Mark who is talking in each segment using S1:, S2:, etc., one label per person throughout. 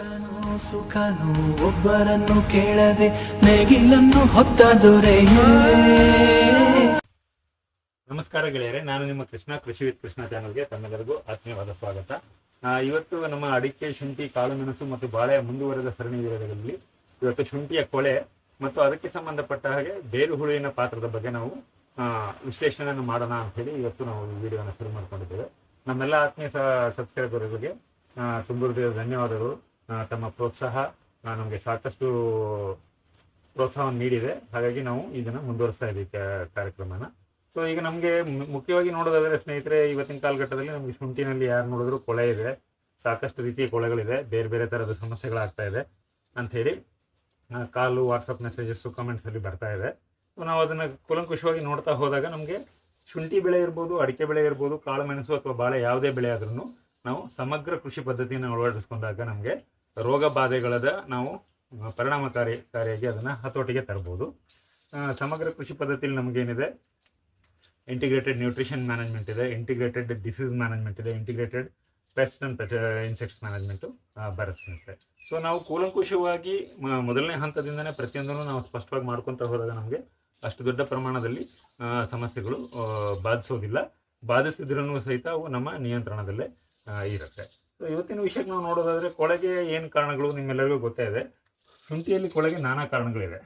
S1: ಕಷ್ಟನೋ ಸುಖನೋ ಒಬ್ಬರನ್ನು ಕೇಳದೆ ನೇಗಿಲನ್ನು ಹೊತ್ತ
S2: ನಮಸ್ಕಾರ ಗೆಳೆಯರೆ, ನಾನು ನಿಮ್ಮ ಕೃಷ್ಣ, ಕೃಷಿ ವಿತ್ ಕೃಷ್ಣ ಚಾನಲ್ಗೆ ತಮ್ಮೆಲ್ಲರಿಗೂ ಆತ್ಮೀಯವಾದ ಸ್ವಾಗತ. ಇವತ್ತು ನಮ್ಮ ಅಡಿಕೆ, ಶುಂಠಿ ಕಾಳುಮೆಣಸು ಮತ್ತು ಬಾಳೆ ಮುಂದುವರೆದ ಸರಣಿ ವಿರೋಧದಲ್ಲಿ ಇವತ್ತು ಶುಂಠಿಯ ಕೊಳೆ ಮತ್ತು ಅದಕ್ಕೆ ಸಂಬಂಧಪಟ್ಟ ಹಾಗೆ ಬೇರು ಹುಳುವಿನ ಪಾತ್ರದ ಬಗ್ಗೆ ನಾವು ವಿಶ್ಲೇಷಣೆಯನ್ನು ಮಾಡೋಣ ಅಂತ ಹೇಳಿ ಇವತ್ತು ನಾವು ಈ ವಿಡಿಯೋನ ಶುರು ಮಾಡ್ಕೊಂಡಿದ್ದೇವೆ. ನಮ್ಮೆಲ್ಲ ಆತ್ಮೀಯ ಸಬ್ಸ್ಕ್ರೈಬರ್ಗಳಿಗೆ ತುಂಬ ಧನ್ಯವಾದಗಳು. ತಮ್ಮ ಪ್ರೋತ್ಸಾಹ ನಮಗೆ ಸಾಕಷ್ಟು ಪ್ರೋತ್ಸಾಹವನ್ನು ನೀಡಿದೆ. ಹಾಗಾಗಿ ನಾವು ಇದನ್ನ ಮುಂದುವರಿಸ್ತಾ ಇದ್ದೀವಿ ಕಾರ್ಯಕ್ರಮನ. ಸೊ ಈಗ ನಮಗೆ ಮುಖ್ಯವಾಗಿ ನೋಡೋದಾದ್ರೆ ಸ್ನೇಹಿತರೆ, ಇವತ್ತಿನ ಕಾಲಘಟ್ಟದಲ್ಲಿ ನಮಗೆ ಶುಂಠಿನಲ್ಲಿ ಯಾರು ನೋಡಿದ್ರು ಕೊಳೆ ಇದೆ. ಸಾಕಷ್ಟು ರೀತಿಯ ಕೊಳೆಗಳಿದೆ. ಬೇರೆ ಬೇರೆ ಥರದ ಸಮಸ್ಯೆಗಳಾಗ್ತಾ ಇದೆ ಅಂತ ಹೇಳಿ ಕಾಲು ವಾಟ್ಸಪ್ ಮೆಸೇಜಸ್ಸು ಕಮೆಂಟ್ಸಲ್ಲಿ ಬರ್ತಾ ಇದೆ. ನಾವು ಅದನ್ನ ಕುಲಂಕುಷವಾಗಿ ನೋಡ್ತಾ ಹೋದಾಗ ನಮಗೆ ಶುಂಠಿ ಬೆಳೆ ಇರ್ಬೋದು, ಅಡಿಕೆ ಬೆಳೆ ಇರ್ಬೋದು, ಕಾಳು ಮೆಣಸು ಅಥವಾ ಬಾಳೆ ಯಾವುದೇ ಬೆಳೆ ಆದ್ರೂ ನಾವು ಸಮಗ್ರ ಕೃಷಿ ಪದ್ಧತಿಯನ್ನು ಅಳವಡಿಸ್ಕೊಂಡಾಗ ನಮಗೆ ರೋಗ ಬಾಧೆಗಳದ ನಾವು ಪರಿಣಾಮಕಾರಿ ಕಾರಿಯಾಗಿ ಅದನ್ನು ಹತೋಟಿಗೆ ತರಬಹುದು ಸಮಗ್ರ ಕೃಷಿ ಪದ್ಧತಿಯಲ್ಲಿ ನಮಗೇನಿದೆ? ಇಂಟಿಗ್ರೇಟೆಡ್ ನ್ಯೂಟ್ರಿಷನ್ ಮ್ಯಾನೇಜ್ಮೆಂಟ್ ಇದೆ ಇಂಟಿಗ್ರೇಟೆಡ್ ಡಿಸೀಸ್ ಮ್ಯಾನೇಜ್ಮೆಂಟ್ ಇದೆ integrated pest and insects management ಬರುತ್ತೆ ಸೊ ನಾವು ಕೂಲಂಕುಷವಾಗಿ ಮೊದಲನೇ ಹಂತದಿಂದನೇ ಪ್ರತಿಯೊಂದನ್ನು ನಾವು ಸ್ಪಷ್ಟವಾಗಿ ಮಾಡ್ಕೊತಾ ಹೋದಾಗ ನಮಗೆ ಅಷ್ಟು ದೊಡ್ಡ ಪ್ರಮಾಣದಲ್ಲಿ ಸಮಸ್ಯೆಗಳು ಬಾಧಿಸೋದಿಲ್ಲ. ಬಾಧಿಸಿದ್ರೂ ಸಹಿತ ಅವು ನಮ್ಮ ನಿಯಂತ್ರಣದಲ್ಲೇ ಇರುತ್ತೆ. ಸೊ ಇವತ್ತಿನ ವಿಷಯಕ್ಕೆ ನಾವು ನೋಡೋದಾದರೆ ಕೊಳೆಗೆ ಏನು ಕಾರಣಗಳು ನಿಮ್ಮೆಲ್ಲರಿಗೂ ಗೊತ್ತೇ ಇದೆ. ಶುಂಠಿಯಲ್ಲಿ ಕೊಳೆಗೆ ನಾನಾ ಕಾರಣಗಳಿವೆ.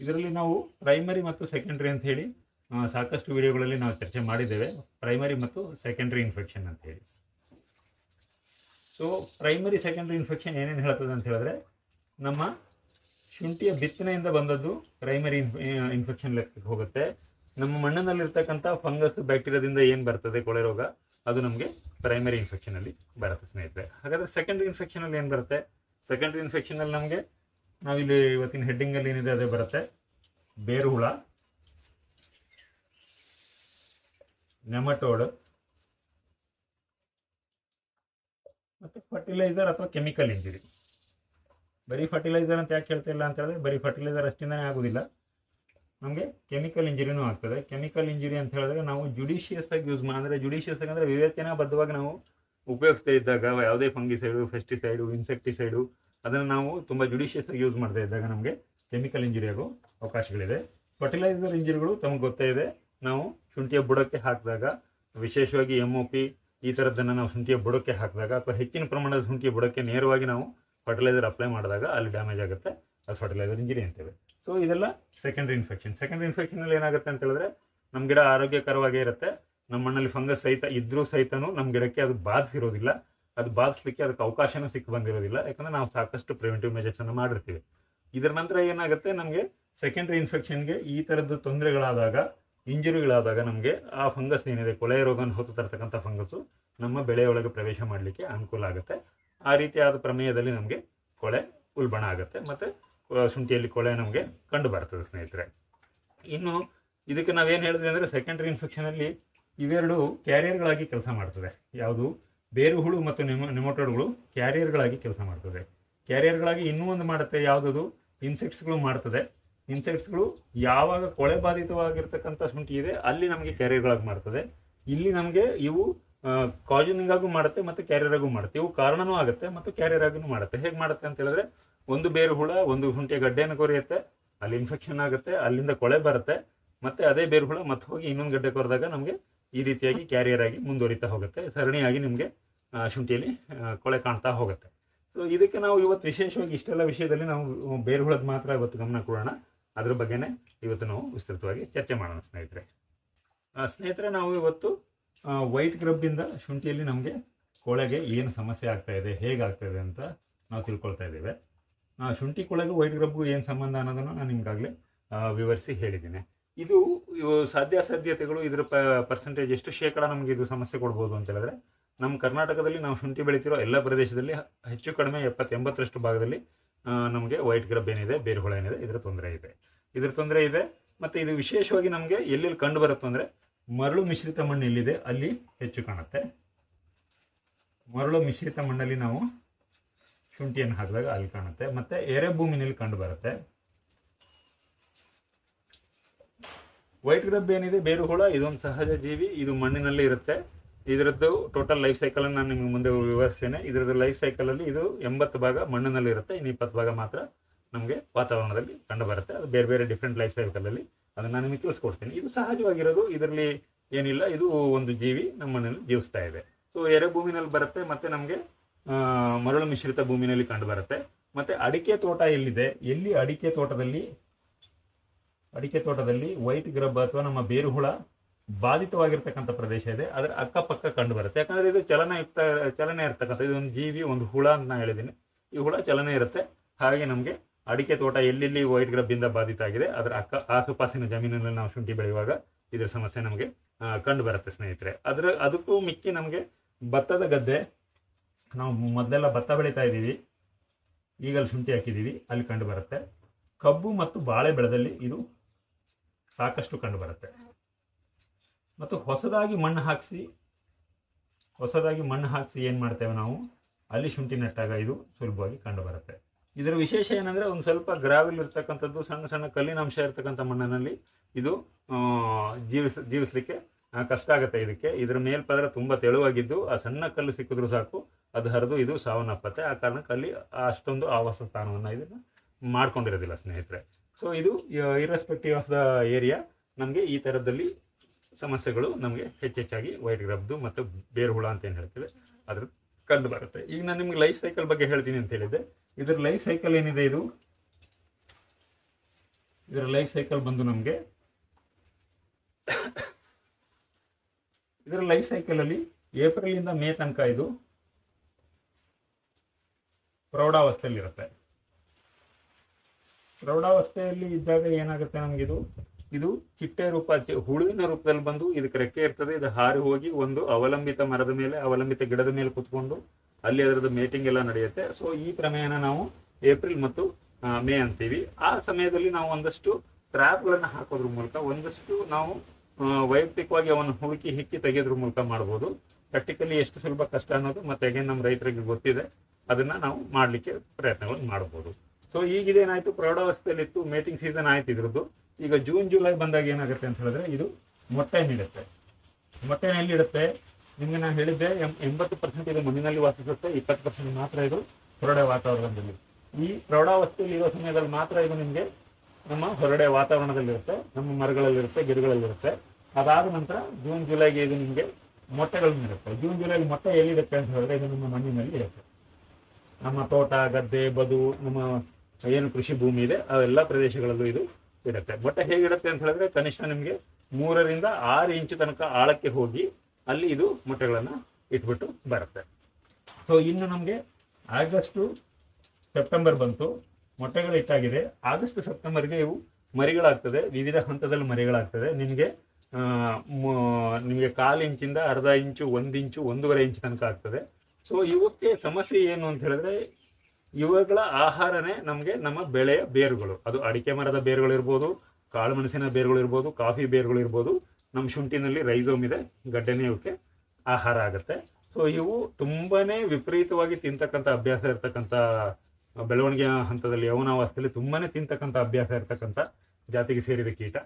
S2: ಇದರಲ್ಲಿ ನಾವು ಪ್ರೈಮರಿ ಮತ್ತು ಸೆಕೆಂಡ್ರಿ ಅಂತ ಹೇಳಿ ಸಾಕಷ್ಟು ವಿಡಿಯೋಗಳಲ್ಲಿ ನಾವು ಚರ್ಚೆ ಮಾಡಿದ್ದೇವೆ. ಪ್ರೈಮರಿ ಮತ್ತು ಸೆಕೆಂಡ್ರಿ ಇನ್ಫೆಕ್ಷನ್ ಅಂತ ಹೇಳಿ. ಸೊ ಪ್ರೈಮರಿ ಸೆಕೆಂಡ್ರಿ ಇನ್ಫೆಕ್ಷನ್ ಏನೇನು ಹೇಳ್ತದೆ ಅಂತ ಹೇಳಿದ್ರೆ, ನಮ್ಮ ಶುಂಠಿಯ ಬಿತ್ತನೆಯಿಂದ ಬಂದದ್ದು ಪ್ರೈಮರಿ ಇನ್ಫೆಕ್ಷನ್ ಲೆಕ್ಕಕ್ಕೆ ಹೋಗುತ್ತೆ. ನಮ್ಮ ಮಣ್ಣಿನಲ್ಲಿರ್ತಕ್ಕಂಥ ಫಂಗಸ್, ಬ್ಯಾಕ್ಟೀರಿಯಾದಿಂದ ಏನು ಬರ್ತದೆ ಕೊಳೆ ರೋಗ? ಅದು ನಮಗೆ ಪ್ರೈಮರಿ ಇನ್ಫೆಕ್ಷನ್ ಅಲ್ಲಿ ಬರುತ್ತೆ ಸ್ನೇಹಿತರೆ. ಹಾಗಾದ್ರೆ ಸೆಕೆಂಡ್ರಿ ಇನ್ಫೆಕ್ಷನ್ ಅಲ್ಲಿ ಏನು ಬರುತ್ತೆ? ಸೆಕೆಂಡ್ರಿ ಇನ್ಫೆಕ್ಷನ್ ಅಲ್ಲಿ ನಮಗೆ ನಾವಿಲ್ಲಿ ಇವತ್ತಿನ ಹೆಡ್ಡಿಂಗಲ್ಲಿ ಏನಿದೆ ಅದೇ ಬರುತ್ತೆ. ಬೇರು ಹುಳ ನೆಮಟೋಡ್ ಮತ್ತೆ ಫರ್ಟಿಲೈಸರ್ ಅಥವಾ ಕೆಮಿಕಲ್ ಇಂಜುರಿ ಬರೀ ಫರ್ಟಿಲೈಸರ್ ಅಂತ ಯಾಕೆ ಹೇಳ್ತಾ ಇಲ್ಲ ಅಂತ ಹೇಳಿದ್ರೆ ಬರೀ ಫರ್ಟಿಲೈಸರ್ ಅಷ್ಟಿಂದನೇ ಆಗೋದಿಲ್ಲ. ನಮಗೆ ಕೆಮಿಕಲ್ ಇಂಜುರಿನೂ ಆಗ್ತದೆ. ಕೆಮಿಕಲ್ ಇಂಜುರಿ ಅಂತ ಹೇಳಿದ್ರೆ ನಾವು ಜುಡಿಷಿಯಸ್ ಆಗಿ ಯೂಸ್ ಮಾಡಿ ಅಂದರೆ ಜುಡಿಷಿಯಸ್ ಆಗಿ ಅಂದರೆ ವಿವೇಚನಾಬದ್ಧವಾಗಿ ನಾವು ಉಪಯೋಗಿಸ್ತಾ ಇದ್ದಾಗ ಯಾವುದೇ ಫಂಗಿಸೈಡು ಫೆಸ್ಟಿಸೈಡು ಇನ್ಸೆಕ್ಟಿಸೈಡು ಅದನ್ನು ನಾವು ತುಂಬ ಜುಡಿಷಿಯಸ್ ಆಗಿ ಯೂಸ್ ಮಾಡ್ತಾ ಇದ್ದಾಗ ನಮಗೆ ಕೆಮಿಕಲ್ ಇಂಜುರಿ ಆಗೋ ಅವಕಾಶಗಳಿದೆ. ಫರ್ಟಿಲೈಸರ್ ಇಂಜುರಿಗಳು ತಮಗೆ ಗೊತ್ತೇ ಇದೆ. ನಾವು ಶುಂಠಿಯ ಬುಡಕ್ಕೆ ಹಾಕಿದಾಗ, ವಿಶೇಷವಾಗಿ ಎಂ ಒ ಪಿ ಈ ಥರದ್ದನ್ನು ನಾವು ಶುಂಠಿಯ ಬುಡಕ್ಕೆ ಹಾಕಿದಾಗ ಅಥವಾ ಹೆಚ್ಚಿನ ಪ್ರಮಾಣದ ಶುಂಠಿಯ ಬುಡಕ್ಕೆ ನೇರವಾಗಿ ನಾವು ಫರ್ಟಿಲೈಸರ್ ಅಪ್ಲೈ ಮಾಡಿದಾಗ ಅಲ್ಲಿ ಡ್ಯಾಮೇಜ್ ಆಗುತ್ತೆ. ಅದು ಫರ್ಟಿಲೈಸರ್ ಇಂಜುರಿ ಅಂತೇವೆ ಸೊ ಇದೆಲ್ಲ ಸೆಕೆಂಡ್ರಿ ಇನ್ಫೆಕ್ಷನ್ ಸೆಕೆಂಡ್ರಿ ಇನ್ಫೆಕ್ಷನಲ್ಲಿ ಏನಾಗುತ್ತೆ ಅಂತ ಹೇಳಿದ್ರೆ ನಮ್ಮ ಗಿಡ ಆರೋಗ್ಯಕರವಾಗೇ ಇರುತ್ತೆ. ನಮ್ಮ ಮಣ್ಣಲ್ಲಿ ಫಂಗಸ್ ಸಹಿತ ಇದ್ರೂ ಸಹಿತನೂ ನಮ್ಮ ಗಿಡಕ್ಕೆ ಅದು ಬಾಧಿಸಿರೋದಿಲ್ಲ. ಅದು ಬಾಧಿಸ್ಲಿಕ್ಕೆ ಅದಕ್ಕೆ ಅವಕಾಶನೂ ಸಿಕ್ಕಿ ಬಂದಿರೋದಿಲ್ಲ. ಯಾಕಂದ್ರೆ ನಾವು ಸಾಕಷ್ಟು ಪ್ರಿವೆಂಟಿವ್ ಮೆಜರ್ಸ್ ಅನ್ನು ಮಾಡಿರ್ತೀವಿ. ಇದರ ನಂತರ ಏನಾಗುತ್ತೆ? ನಮಗೆ ಸೆಕೆಂಡ್ರಿ ಇನ್ಫೆಕ್ಷನ್ಗೆ ಈ ಥರದ್ದು ತೊಂದರೆಗಳಾದಾಗ ಇಂಜುರಿಗಳಾದಾಗ ನಮಗೆ ಆ ಫಂಗಸ್ ಏನಿದೆ ಕೊಳೆ ರೋಗನ ಹೊತ್ತು ತರ್ತಕ್ಕಂಥ ಫಂಗಸ್ಸು ನಮ್ಮ ಬೆಳೆಯೊಳಗೆ ಪ್ರವೇಶ ಮಾಡಲಿಕ್ಕೆ ಅನುಕೂಲ ಆಗುತ್ತೆ. ಆ ರೀತಿಯಾದ ಪ್ರಮೇಯದಲ್ಲಿ ನಮಗೆ ಕೊಳೆ ಉಲ್ಬಣ ಆಗುತ್ತೆ. ಮತ್ತು ಶುಂಠಿಯಲ್ಲಿ ಕೊಳೆ ನಮಗೆ ಕಂಡು ಬರ್ತದೆ ಸ್ನೇಹಿತರೆ. ಇನ್ನು ಇದಕ್ಕೆ ನಾವೇನು ಹೇಳಿದ್ವಿ ಅಂದರೆ ಸೆಕೆಂಡ್ರಿ ಇನ್ಫೆಕ್ಷನಲ್ಲಿ ಇವೆರಡು ಕ್ಯಾರಿಯರ್ಗಳಾಗಿ ಕೆಲಸ ಮಾಡ್ತದೆ. ಯಾವುದು? ಬೇರು ಹುಳು ಮತ್ತು ನಿಮ, ನಿಮೋಟೋಡ್ಗಳು ಕ್ಯಾರಿಯರ್ಗಳಾಗಿ ಕೆಲಸ ಮಾಡ್ತದೆ. ಕ್ಯಾರಿಯರ್ಗಳಾಗಿ ಇನ್ನೂ ಒಂದು ಮಾಡುತ್ತೆ ಯಾವುದದು? ಇನ್ಸೆಕ್ಟ್ಸ್ಗಳು ಮಾಡ್ತದೆ. ಇನ್ಸೆಕ್ಟ್ಸ್ಗಳು ಯಾವಾಗ ಕೊಳೆ ಬಾಧಿತವಾಗಿರ್ತಕ್ಕಂಥ ಶುಂಠಿ ಇದೆ, ಅಲ್ಲಿ ನಮಗೆ ಕ್ಯಾರಿಯರ್ಗಳಾಗಿ ಮಾಡ್ತದೆ. ಇಲ್ಲಿ ನಮಗೆ ಇವು ಕಾಜಿನಿಂಗ್ ಮಾಡುತ್ತೆ ಮತ್ತು ಕ್ಯಾರಿಯರ್ ಆಗೂ ಮಾಡುತ್ತೆ. ಇವು ಕಾರಣನೂ ಆಗುತ್ತೆ ಮತ್ತು ಕ್ಯಾರಿಯರ್ ಆಗೂ ಮಾಡುತ್ತೆ. ಹೇಗೆ ಮಾಡುತ್ತೆ ಅಂತ ಹೇಳಿದ್ರೆ ಒಂದು ಬೇರು ಹುಳ, ಒಂದು ಹುಂಟೆ ಗಡ್ಡೆಯನ್ನು ಕೊರೆಯುತ್ತೆ, ಅಲ್ಲಿ ಇನ್ಫೆಕ್ಷನ್ ಆಗುತ್ತೆ, ಅಲ್ಲಿಂದ ಕೊಳೆ ಬರುತ್ತೆ, ಮತ್ತೆ ಅದೇ ಬೇರು ಹುಳ ಮತ್ತೆ ಹೋಗಿ ಇನ್ನೊಂದು ಗಡ್ಡೆ ಕೊರೆದಾಗ ನಮಗೆ ಈ ರೀತಿಯಾಗಿ ಕ್ಯಾರಿಯರ್ ಆಗಿ ಮುಂದುವರಿತಾ ಹೋಗುತ್ತೆ, ಸರಣಿಯಾಗಿ ನಿಮಗೆ ಶುಂಠಿಯಲ್ಲಿ ಕೊಳೆ ಕಾಣ್ತಾ ಹೋಗುತ್ತೆ. ಸೊ ಇದಕ್ಕೆ ನಾವು ಇವತ್ತು ವಿಶೇಷವಾಗಿ ಇಷ್ಟೆಲ್ಲ ವಿಷಯದಲ್ಲಿ ನಾವು ಬೇರು ಹುಳದ ಮಾತ್ರ ಇವತ್ತು ಗಮನ ಕೊಡೋಣ. ಅದ್ರ ಬಗ್ಗೆನೇ ಇವತ್ತು ನಾವು ವಿಸ್ತೃತವಾಗಿ ಚರ್ಚೆ ಮಾಡೋಣ, ಸ್ನೇಹಿತರೆ. ಸ್ನೇಹಿತರೆ, ನಾವು ಇವತ್ತು ವೈಟ್ ಗ್ರಬ್ಬಿಂದ ಶುಂಠಿಯಲ್ಲಿ ನಮಗೆ ಕೊಳೆಗೆ ಏನು ಸಮಸ್ಯೆ ಆಗ್ತಾ ಇದೆ, ಹೇಗಾಗ್ತಾ ಇದೆ ಅಂತ ನಾವು ತಿಳ್ಕೊಳ್ತಾ ಇದ್ದೇವೆ. ಶುಂಠಿ ಕೊಳೆಗೂ ವೈಟ್ ಗ್ರಬ್ಗೂ ಏನು ಸಂಬಂಧ ಅನ್ನೋದನ್ನು ನಾನು ನಿಮಗಾಗಲೇ ವಿವರಿಸಿ ಹೇಳಿದ್ದೀನಿ. ಇದು ಸಾಧ್ಯ ಸಾಧ್ಯತೆಗಳು ಇದರ ಪರ್ಸೆಂಟೇಜ್ ಎಷ್ಟು ಶೇಕಡ ನಮಗೆ ಇದು ಸಮಸ್ಯೆ ಕೊಡ್ಬೋದು ಅಂತ ಹೇಳಿದ್ರೆ ನಮ್ಮ ಕರ್ನಾಟಕದಲ್ಲಿ ನಾವು ಶುಂಠಿ ಬೆಳಿತಿರೋ ಎಲ್ಲ ಪ್ರದೇಶದಲ್ಲಿ ಹೆಚ್ಚು ಕಡಿಮೆ ಎಪ್ಪತ್ತು ಎಂಬತ್ತರಷ್ಟು ಭಾಗದಲ್ಲಿ ನಮಗೆ ವೈಟ್ ಗ್ರಬ್ ಏನಿದೆ, ಬೇರು ಹುಳ ಏನಿದೆ, ಇದರ ತೊಂದರೆ ಇದೆ. ಇದರ ತೊಂದರೆ ಇದೆ, ಮತ್ತು ಇದು ವಿಶೇಷವಾಗಿ ನಮಗೆ ಎಲ್ಲೆಲ್ಲಿ ಕಂಡು ಬರುತ್ತೆ ಅಂದರೆ ಮರಳು ಮಿಶ್ರಿತ ಮಣ್ಣು ಎಲ್ಲಿದೆ, ಅಲ್ಲಿ ಹೆಚ್ಚು ಕಾಣುತ್ತೆ. ಮರಳು ಮಿಶ್ರಿತ ಮಣ್ಣಲ್ಲಿ ನಾವು ಶುಂಠಿಯನ್ನು ಹಾಕಿದಾಗ ಅಲ್ಲಿ ಕಾಣುತ್ತೆ. ಮತ್ತೆ ಎರೆ ಭೂಮಿನಲ್ಲಿ ಕಂಡು ಬರುತ್ತೆ. ವೈಟ್ ಗ್ರಬ್ ಏನಿದೆ? ಬೇರು ಹುಳ, ಇದೊಂದು ಸಹಜ ಜೀವಿ, ಇದು ಮಣ್ಣಿನಲ್ಲಿ ಇರುತ್ತೆ. ಇದರದ್ದು ಟೋಟಲ್ ಲೈಫ್ ಸೈಕಲ್ ನಾನು ನಿಮಗೆ ಮುಂದೆ ವಿವರಿಸ್ತೇನೆ. ಇದರದ್ದು ಲೈಫ್ ಸೈಕಲ್ ಅಲ್ಲಿ ಇದು ಎಂಬತ್ತು ಭಾಗ ಮಣ್ಣಿನಲ್ಲಿ ಇರುತ್ತೆ. ಇನ್ನು ಇಪ್ಪತ್ತು ಭಾಗ ಮಾತ್ರ ನಮಗೆ ವಾತಾವರಣದಲ್ಲಿ ಕಂಡು ಬರುತ್ತೆ. ಅದು ಬೇರೆ ಬೇರೆ ಡಿಫ್ರೆಂಟ್ ಲೈಫ್ ಸೈಕಲ್ ಅಲ್ಲಿ ಅದನ್ನ ನಾನು ನಿಮಗೆ ತಿಳಿಸ್ಕೊಡ್ತೀನಿ. ಇದು ಸಹಜವಾಗಿರೋದು. ಇದರಲ್ಲಿ ಏನಿಲ್ಲ. ಇದು ಒಂದು ಜೀವಿ ನಮ್ಮ ಮಣ್ಣಲ್ಲಿ ಜೀವಿಸ್ತಾ ಇದೆ. ಸೊ ಎರೆ ಭೂಮಿನಲ್ಲಿ ಬರುತ್ತೆ. ಮತ್ತೆ ನಮಗೆ ಮರಳು ಮಿಶ್ರಿತ ಭೂಮಿನಲ್ಲಿ ಕಂಡುಬರುತ್ತೆ. ಮತ್ತೆ ಅಡಿಕೆ ತೋಟ ಎಲ್ಲಿದೆ? ಎಲ್ಲಿ ಅಡಿಕೆ ತೋಟದಲ್ಲಿ ಅಡಿಕೆ ತೋಟದಲ್ಲಿ ವೈಟ್ ಗ್ರಬ್ ಅಥವಾ ನಮ್ಮ ಬೇರು ಹುಳ ಬಾಧಿತವಾಗಿರ್ತಕ್ಕಂಥ ಪ್ರದೇಶ ಇದೆ. ಅದರ ಅಕ್ಕಪಕ್ಕ ಕಂಡು ಬರುತ್ತೆ ಯಾಕಂದ್ರೆ ಇದು ಚಲನಯುಕ್ತ, ಚಲನೆ ಇರ್ತಕ್ಕಂಥ, ಇದೊಂದು ಜೀವಿ, ಒಂದು ಹುಳ ಅಂತ ನಾನು ಹೇಳಿದ್ದೀನಿ. ಈ ಹುಳ ಚಲನೆ ಇರುತ್ತೆ. ಹಾಗೆ ನಮಗೆ ಅಡಿಕೆ ತೋಟ ಎಲ್ಲೆಲ್ಲಿ ವೈಟ್ ಗ್ರಬ್ಬಿಂದ ಬಾಧಿತ ಆಗಿದೆ, ಅದರ ಅಕ್ಕ ಆಸುಪಾಸಿನ ಜಮೀನಿನಲ್ಲಿ ನಾವು ಶುಂಠಿ ಬೆಳೆಯುವಾಗ ಇದರ ಸಮಸ್ಯೆ ನಮಗೆ ಕಂಡು ಬರುತ್ತೆ ಸ್ನೇಹಿತರೆ. ಅದರ, ಅದಕ್ಕೂ ಮಿಕ್ಕಿ ನಮಗೆ ಭತ್ತದ ಗದ್ದೆ ನಾವು ಮೊದಲೆಲ್ಲ ಭತ್ತ ಬೆಳೀತಾ ಇದ್ದೀವಿ. ಈಗಲ್ಲಿ ಶುಂಠಿ ಹಾಕಿದ್ದೀವಿ. ಅಲ್ಲಿ ಕಂಡು ಬರುತ್ತೆ. ಕಬ್ಬು ಮತ್ತು ಬಾಳೆ ಬೆಳೆದಲ್ಲಿ ಇದು ಸಾಕಷ್ಟು ಕಂಡು ಬರುತ್ತೆ. ಮತ್ತು ಹೊಸದಾಗಿ ಮಣ್ಣು ಹಾಕಿಸಿ, ಹೊಸದಾಗಿ ಮಣ್ಣು ಹಾಕಿಸಿ ಏನು ಮಾಡ್ತೇವೆ ನಾವು? ಅಲ್ಲಿ ಶುಂಠಿ ನೆಟ್ಟಾಗ ಇದು ಸುಲಭವಾಗಿ ಕಂಡು ಬರುತ್ತೆ. ಇದರ ವಿಶೇಷ ಏನಂದರೆ ಒಂದು ಸ್ವಲ್ಪ ಗ್ರಾವಿಲ್ ಇರ್ತಕ್ಕಂಥದ್ದು, ಸಣ್ಣ ಸಣ್ಣ ಕಲ್ಲಿನ ಅಂಶ ಇರತಕ್ಕಂಥ ಮಣ್ಣಿನಲ್ಲಿ ಇದು ಜೀವಿಸ ಜೀವಿಸ್, ಜೀವಿಸ್ಲಿಕ್ಕೆ ಕಷ್ಟ ಆಗುತ್ತೆ ಇದಕ್ಕೆ. ಇದರ ಮೇಲ್ಪದರ ತುಂಬ ತೆಳುವಾಗಿದ್ದು, ಆ ಸಣ್ಣ ಕಲ್ಲು ಸಿಕ್ಕಿದ್ರು ಸಾಕು, ಅದು ಹರಿದು ಇದು ಸಾವನ್ನಪ್ಪತ್ತೆ. ಆ ಕಾರಣಕ್ಕೆ ಅಲ್ಲಿ ಅಷ್ಟೊಂದು ಆವಾಸ ಸ್ಥಾನವನ್ನು ಇದನ್ನು ಮಾಡ್ಕೊಂಡಿರೋದಿಲ್ಲ ಸ್ನೇಹಿತರೆ. ಸೊ ಇದು ಇರೆಸ್ಪೆಕ್ಟಿವ್ ಆಫ್ ದ ಏರಿಯಾ ನಮಗೆ ಈ ಥರದಲ್ಲಿ ಸಮಸ್ಯೆಗಳು ನಮಗೆ ಹೆಚ್ಚೆಚ್ಚಾಗಿ ವೈಟ್ ಗ್ರಬ್ದು ಮತ್ತು ಬೇರು ಹುಳ ಅಂತ ಏನು ಹೇಳ್ತೇವೆ ಅದ್ರ ಕಂಡು ಬರುತ್ತೆ. ಈಗ ನಾನು ನಿಮ್ಗೆ ಲೈಫ್ ಸೈಕಲ್ ಬಗ್ಗೆ ಹೇಳ್ತೀನಿ ಅಂತ ಹೇಳಿದ್ದೆ. ಇದರ ಲೈಫ್ ಸೈಕಲ್ ಏನಿದೆ ಇದು? ಇದರ ಲೈಫ್ ಸೈಕಲ್ ಬಂದು ನಮಗೆ ಇದರ ಲೈಫ್ ಸೈಕಲ್ ಅಲ್ಲಿ ಏಪ್ರಿಲ್ ಇಂದ ಮೇ ತನಕ ಇದು ಪ್ರೌಢಾವಸ್ಥೆಯಲ್ಲಿರುತ್ತೆ. ಪ್ರೌಢಾವಸ್ಥೆಯಲ್ಲಿ ಇದ್ದಾಗ ಏನಾಗುತ್ತೆ ನಮ್ಗೆ ಇದು? ಇದು ಚಿಟ್ಟೆ ರೂಪ ಹುಳುವಿನ ರೂಪದಲ್ಲಿ ಬಂದು ಇದಕ್ಕೆ ರೆಕ್ಕೆ ಇರ್ತದೆ. ಇದು ಹಾರಿ ಹೋಗಿ ಒಂದು ಅವಲಂಬಿತ ಮರದ ಮೇಲೆ, ಅವಲಂಬಿತ ಗಿಡದ ಮೇಲೆ ಕುತ್ಕೊಂಡು ಅಲ್ಲಿ ಅದರದ್ದು ಮೇಟಿಂಗ್ ಎಲ್ಲ ನಡೆಯುತ್ತೆ. ಸೊ ಈ ಪ್ರಮೇಯನ ನಾವು ಏಪ್ರಿಲ್ ಮತ್ತು ಮೇ ಅಂತೀವಿ. ಆ ಸಮಯದಲ್ಲಿ ನಾವು ಒಂದಷ್ಟು ಟ್ರ್ಯಾಪ್ಗಳನ್ನು ಹಾಕೋದ್ರ ಮೂಲಕ ಒಂದಷ್ಟು ನಾವು ವೈಯಕ್ತಿಕವಾಗಿ ಅವನ್ನು ಹುಡುಕಿ ಹಿಕ್ಕಿ ತೆಗೆಯೋದ್ರ ಮೂಲಕ ಮಾಡ್ಬೋದು. ಪ್ರಾಕ್ಟಿಕಲಿ ಎಷ್ಟು ಸುಲಭ ಕಷ್ಟ ಅನ್ನೋದು ಮತ್ತೆ ಅಗೇನ್ ನಮ್ಮ ರೈತರಿಗೆ ಗೊತ್ತಿದೆ. ಅದನ್ನ ನಾವು ಮಾಡಲಿಕ್ಕೆ ಪ್ರಯತ್ನಗಳನ್ನು ಮಾಡ್ಬೋದು. ಸೊ ಈಗ ಇದೇನಾಯ್ತು ಪ್ರೌಢಾವಸ್ಥೆಯಲ್ಲಿತ್ತು ಮೇಟಿಂಗ್ ಸೀಸನ್ ಆಯ್ತು ಇದ್ರದ್ದು. ಈಗ ಜೂನ್ ಜುಲೈ ಬಂದಾಗ ಏನಾಗುತ್ತೆ ಅಂತ ಹೇಳಿದ್ರೆ ಇದು ಮೊಟ್ಟೆ ನೀಡುತ್ತೆ ಮೊಟ್ಟೆ ಎಲ್ಲಿಡುತ್ತೆ ನಿಮ್ಗೆ ನಾನು ಹೇಳಿದ್ದೆ ಎಂಬತ್ತು ಪರ್ಸೆಂಟ್ ಇದು ಮಣ್ಣಿನಲ್ಲಿ ವಾಸಿಸುತ್ತೆ, ಇಪ್ಪತ್ತು ಪರ್ಸೆಂಟ್ ಮಾತ್ರ ಇದು ಪ್ರೌಢ ವಾತಾವರಣದಲ್ಲಿ ಈ ಪ್ರೌಢಾವಸ್ಥೆಯಲ್ಲಿ ಇರೋ ಸಮಯದಲ್ಲಿ ಮಾತ್ರ ಇದು ನಿಮಗೆ ನಮ್ಮ ಹೊರಡೆ ವಾತಾವರಣದಲ್ಲಿರುತ್ತೆ, ನಮ್ಮ ಮರಗಳಲ್ಲಿರುತ್ತೆ, ಗಿಡಗಳಲ್ಲಿರುತ್ತೆ. ಅದಾದ ನಂತರ ಜೂನ್ ಜುಲೈಗೆ ಇದು ನಿಮಗೆ ಮೊಟ್ಟೆಗಳು ಇರುತ್ತೆ. ಜೂನ್ ಜುಲೈಗೆ ಮೊಟ್ಟೆ ಎಲ್ಲಿರುತ್ತೆ ಅಂತ ಹೇಳಿದ್ರೆ ಇದು ನಮ್ಮ ಮಣ್ಣಿನಲ್ಲಿ ಇರುತ್ತೆ. ನಮ್ಮ ತೋಟ, ಗದ್ದೆ, ಬದು, ನಮ್ಮ ಏನು ಕೃಷಿ ಭೂಮಿ ಇದೆ, ಅವೆಲ್ಲ ಪ್ರದೇಶಗಳಲ್ಲೂ ಇದು ಇರುತ್ತೆ. ಮೊಟ್ಟೆ ಹೇಗಿರುತ್ತೆ ಅಂತ ಹೇಳಿದ್ರೆ ಕನಿಷ್ಠ ನಿಮಗೆ ಮೂರರಿಂದ ಆರು ಇಂಚು ತನಕ ಆಳಕ್ಕೆ ಹೋಗಿ ಅಲ್ಲಿ ಇದು ಮೊಟ್ಟೆಗಳನ್ನು ಇಟ್ಬಿಟ್ಟು ಬರುತ್ತೆ. ಸೊ ಇನ್ನು ನಮಗೆ ಆಗಸ್ಟು ಸೆಪ್ಟೆಂಬರ್ ಬಂತು. ಮೊಟ್ಟೆಗಳು ಹೆಚ್ಚಾಗಿದೆ. ಆಗಸ್ಟ್ ಸೆಪ್ಟೆಂಬರ್ಗೆ ಇವು ಮರಿಗಳಾಗ್ತದೆ. ವಿವಿಧ ಹಂತದಲ್ಲಿ ಮರಿಗಳಾಗ್ತದೆ. ನಿಮಗೆ ನಿಮಗೆ ಕಾಲು ಇಂಚಿಂದ ಅರ್ಧ ಇಂಚು, ಒಂದು ಇಂಚು, ಒಂದೂವರೆ ಇಂಚು ತನಕ ಆಗ್ತದೆ. ಸೊ ಇವಕ್ಕೆ ಸಮಸ್ಯೆ ಏನು ಅಂತ ಹೇಳಿದ್ರೆ, ಇವುಗಳ ಆಹಾರನೇ ನಮಗೆ ನಮ್ಮ ಬೆಳೆಯ ಬೇರುಗಳು. ಅದು ಅಡಿಕೆ ಮರದ ಬೇರುಗಳು ಇರ್ಬೋದು, ಕಾಳು ಮೆಣಸಿನ ಬೇರುಗಳಿರ್ಬೋದು ಕಾಫಿ ಬೇರುಗಳು ಇರ್ಬೋದು. ನಮ್ಮ ಶುಂಠಿನಲ್ಲಿ ರೈಸೋಮ್ ಇದೆ. ಗಡ್ಡೆನೇ ಇವಕ್ಕೆ ಆಹಾರ ಆಗುತ್ತೆ. ಸೊ ಇವು ತುಂಬಾನೇ ವಿಪರೀತವಾಗಿ ತಿಂತಕ್ಕಂಥ ಅಭ್ಯಾಸ ಇರ್ತಕ್ಕಂಥ ಬೆಳವಣಿಗೆಯ ಹಂತದಲ್ಲಿ ಯೌವನಾವಸ್ಥೆಯಲ್ಲಿ ತುಂಬಾ ತಿಂತಕ್ಕಂಥ ಅಭ್ಯಾಸ ಇರತಕ್ಕಂಥ ಜಾತಿಗೆ ಸೇರಿದ ಕೀಟ.